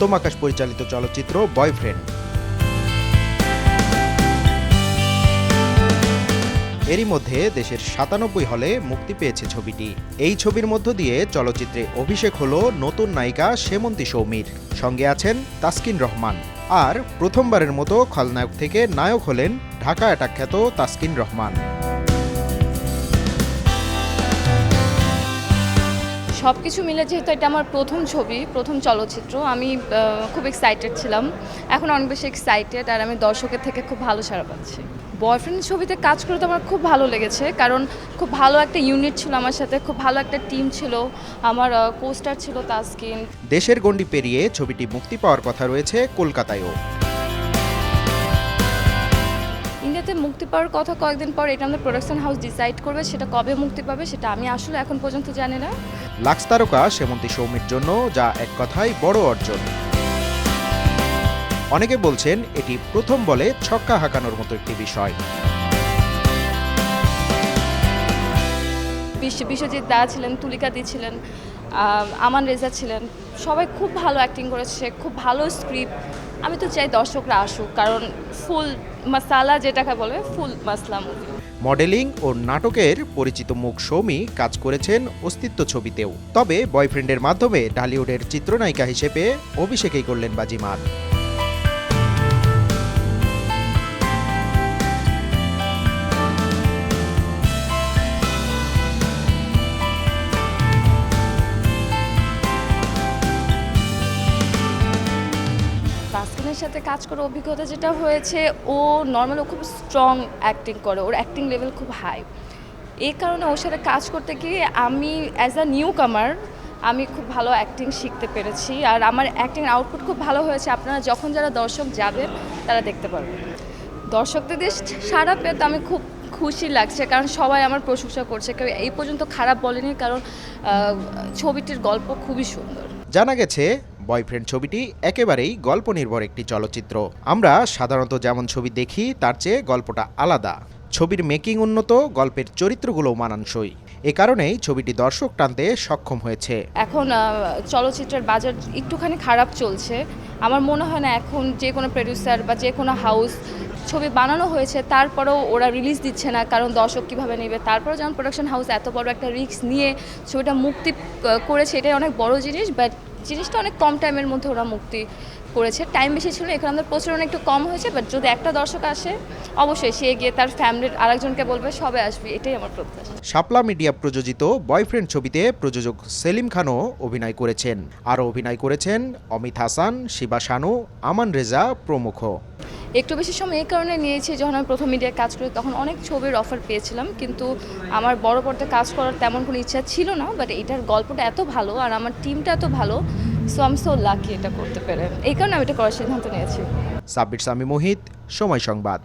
উত্তম আকাশ পরিচালিত চলচ্চিত্র বয়ফ্রেন্ড এরই মধ্যে দেশের সাতানব্বই হলে মুক্তি পেয়েছে ছবিটি। এই ছবির মধ্য দিয়ে চলচ্চিত্রে অভিষেক হল নতুন নায়িকা সেমন্তী সৌমির। সঙ্গে আছেন তাসকিন রহমান। আর প্রথমবারের মতো খলনায়ক থেকে নায়ক হলেন ঢাকা অ্যাটাক খ্যাত তাসকিন রহমান। সব কিছু মিলে যেহেতু এটা আমার প্রথম ছবি প্রথম চলচ্চিত্র আমি খুব এক্সাইটেড ছিলাম। এখন অনেক বেশি এক্সাইটেড আর আমি দর্শকের থেকে খুব ভালো সাড়া পাচ্ছি। বয়ফ্রেন্ড ছবিতে কাজ করে তো আমার খুব ভালো লেগেছে কারণ খুব ভালো একটা ইউনিট ছিল আমার সাথে খুব ভালো একটা টিম ছিল আমার কোস্টার ছিল তাসকিন। দেশের গণ্ডি পেরিয়ে ছবিটি মুক্তি পাওয়ার কথা রয়েছে কলকাতায়ও। ইন্ডিয়াতে মুক্তি পাওয়ার কথা কয়েকদিন পর এটা আমাদের প্রোডাকশন হাউস ডিসাইড করবে সেটা কবে মুক্তি পাবে সেটা আমি আসলে এখন পর্যন্ত জানি না। লাক্স তারকা সেমন্তী সৌমির জন্য, যা এক কথায় বড় অর্জন। অনেকে বলছেন এটি প্রথম বলে ছক্কা হাঁকানোর মতো একটি বিষয়। বিশ্ব বিশ্বজিৎ দা ছিলেন, তুলিকা দি ছিলেন আমান রেজা ছিলেন। সবাই খুব ভালো অ্যাক্টিং করেছে, খুব ভালো স্ক্রিপ্ট আমি তো চাই দর্শকরা আসুক, কারণ ফুল মশালা যেটাকে বলবে ফুল মশলা মুভি মডেলিং ও নাটকের পরিচিত মুখ সৌমি কাজ করেছেন অস্তিত্ব ছবিতেও। তবে বয়ফ্রেন্ডের মাধ্যমে ডালিউডের চিত্রনায়িকা হিসেবে অভিষেকেই করলেন বাজিমাত। সাথে কাজ করার অভিজ্ঞতা যেটা হয়েছে, ও নর্মালি খুব স্ট্রং অ্যাক্টিং করে, ওর অ্যাক্টিং লেভেল খুব হাই এই কারণে ওর সাথে কাজ করতে গিয়ে আমি অ্যাজ আ নিউ কামার আমি খুব ভালো অ্যাক্টিং শিখতে পেরেছি। আর আমার অ্যাক্টিং আউটপুট খুব ভালো হয়েছে। আপনারা যখন যারা দর্শক যাবেন তারা দেখতে পারবেন। দর্শকদের দিয়ে সারা পেয়ে তো আমি খুব খুশি লাগছে, কারণ সবাই আমার প্রশংসা করছে। কেউ এই পর্যন্ত খারাপ বলেনি, কারণ ছবিটির গল্প খুবই সুন্দর। জানা গেছে বয়ফ্রেন্ড ছবিটি একেবারেই গল্প নির্ভর একটি চলচ্চিত্র। আমরা সাধারণত যেমন ছবি দেখি, তার চেয়ে গল্পটা আলাদা। ছবির মেকিং উন্নত, গল্পের চরিত্রগুলোও মানানসই। এ কারণেই ছবিটি দর্শক টানতে সক্ষম হয়েছে। এখন চলচ্চিত্রের বাজার একটুখানি খারাপ চলছে। আমার মনে হয় না এখন যে কোনো প্রডিউসার বা যে কোনো হাউস ছবি বানানো হয়েছে, তারপরেও ওরা রিলিজ দিচ্ছে না, কারণ দর্শক কীভাবে নেবে? তারপরেও যেমন প্রোডাকশন হাউস এত বড় একটা রিস্ক নিয়ে ছবিটা মুক্তি করেছে, এটাই অনেক বড় জিনিস বাট জিনিসটা অনেক কম টাইমের মধ্যে ওরা মুক্তি করেছে। টাইম বেশি ছিল, এখানে আমাদের প্রচলন একটু কম হয়েছে বাট যদি একটা দর্শক আসে, অবশ্যই সে গিয়ে তার ফ্যামিলির আরেকজনকে বলবে, সবে আসবে। এটাই আমার প্রত্যাশা। শাপলা মিডিয়া প্রযোজিত বয়ফ্রেন্ড ছবিতে প্রযোজক সেলিম খানও অভিনয় করেছেন। আরও অভিনয় করেছেন অমিত হাসান, শিবা শানু, আমান রেজা প্রমুখ। একটু বেশি সময় এই কারণে নিয়েছি, যখন আমি প্রথম মিডিয়ায় কাজ করি তখন অনেক ছবির অফার পেয়েছিলাম, কিন্তু আমার বড় পর্দায় কাজ করার তেমন কোনো ইচ্ছা ছিল না বাট এটার গল্পটা এত ভালো আর আমার টিমটা এত ভালো সো আম সো লাকি এটা করতে পেরে। এই কারণে আমি এটা করার সিদ্ধান্ত নিয়েছি। সাব্বির সামি মোহিত, সময় সংবাদ।